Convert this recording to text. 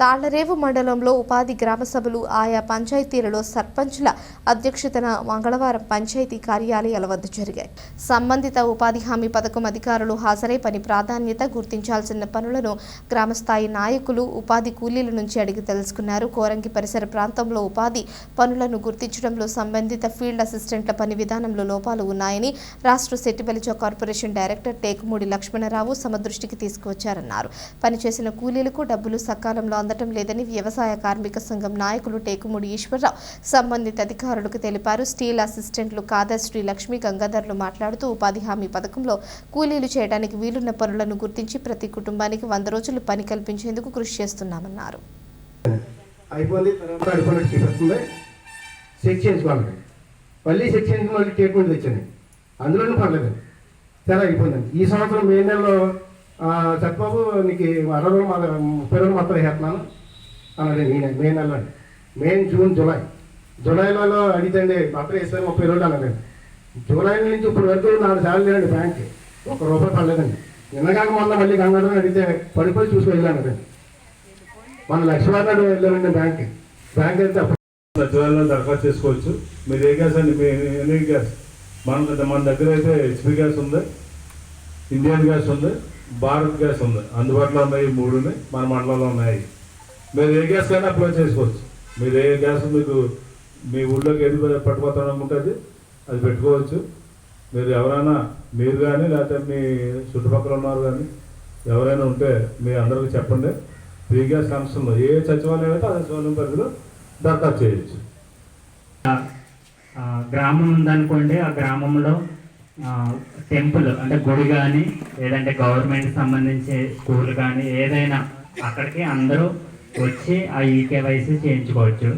తాళ్ళరేవు మండలంలో ఉపాధి గ్రామ సభలు ఆయా పంచాయతీలలో సర్పంచ్ల అధ్యక్షతన మంగళవారం పంచాయతీ కార్యాలయాల వద్ద జరిగాయి. సంబంధిత ఉపాధి హామీ పథకం అధికారులు హాజరై పని ప్రాధాన్యత గుర్తించాల్సిన పనులను గ్రామస్థాయి నాయకులు ఉపాధి కూలీల నుంచి అడిగి తెలుసుకున్నారు. కోరంగి పరిసర ప్రాంతంలో ఉపాధి పనులను గుర్తించడంలో సంబంధిత ఫీల్డ్ అసిస్టెంట్ల పని విధానంలో లోపాలు ఉన్నాయని రాష్ట్ర సెట్టిబలిచ కార్పొరేషన్ డైరెక్టర్ టేకుమూడి లక్ష్మణరావు సమదృష్టికి తీసుకువచ్చారన్నారు. పనిచేసిన కూలీలకు డబ్బులు సకాలంలో అందటం లేదని వ్యవసాయ కార్మిక సంఘం నాయకులు టేకుమూడి ఈశ్వరరావు సంబంధిత అధికారులకు తెలిపారు. స్టీల్ అసిస్టెంట్లు కాదశ్రీ లక్ష్మీ గంగాధర్లు మాట్లాడుతూ ఉపాధి హామీ పథకంలో కూలీలు చేయడానికి వీలున్న పనులను గుర్తించి ప్రతి కుటుంబానికి వంద రోజులు పని కల్పించేందుకు కృషి చేస్తున్నామన్నారు. మళ్ళీ మళ్ళీ ట్రీట్మెంట్ తెచ్చాను. అందులోనూ పర్లేదు. సరే అయిపోయిందండి. ఈ సంవత్సరం మే నెలలో సత్బాబు నీకు అరవై రోజులు ముప్పై రోజులు మాత్రం వేస్తున్నాను అన్నాడు నేనే మే నెలలో మే జూన్ జూలై. జూలైలో అడిగితే మాత్రం వేసాను ముప్పై రోజులు అన్నాడు జూలై నుంచి ఇప్పుడు వరకు నాలుగు సార్లు లేదండి బ్యాంక్. ఒక రూపాయి పడలేదండి. నిన్నగాక మొన్న మళ్ళీ గంగాధరం అడిగితే పడిపోయి చూసి వెళ్ళాను మన లక్ష్మణ్ నాయుడు వెళ్ళామండి బ్యాంక్. బ్యాంక్ అయితే జూలైలో సచివాలయంలో దరఖాస్తు చేసుకోవచ్చు. మీరు ఏ గ్యాస్ అండి? మీ ఎన్ని గ్యాస్? మన మన దగ్గర అయితే హెచ్పి గ్యాస్ ఉంది ఇండియన్ గ్యాస్ ఉంది. భారత్ గ్యాస్ ఉంది. అందుబాటులో ఉన్నాయి మూడుని మన మండలంలో ఉన్నాయి. మీరు ఏ గ్యాస్ అయినా అప్లై చేసుకోవచ్చు. మీరు ఏ గ్యాస్ మీకు మీ ఊళ్ళోకి ఏది పట్టుకోతాను ఉంటుంది అది పెట్టుకోవచ్చు. మీరు ఎవరైనా మీరు కానీ లేకపోతే మీ చుట్టుపక్కల ఉన్నారు కానీ ఎవరైనా ఉంటే మీ అందరికీ చెప్పండి. ఫ్రీ గ్యాస్ కనెక్షన్లో ఏ సచివాలయం అయితే ఆ సచివాలయం పరిధిలో దరఖాస్తు చేయొచ్చు. గ్రామం ఉందనుకోండి ఆ గ్రామంలో టెంపుల్ అంటే గుడి కానీ లేదంటే గవర్నమెంట్ సంబంధించే స్కూల్ కానీ ఏదైనా అక్కడికి అందరూ వచ్చి ఆ ఈకేవైసీ చేయించుకోవచ్చు.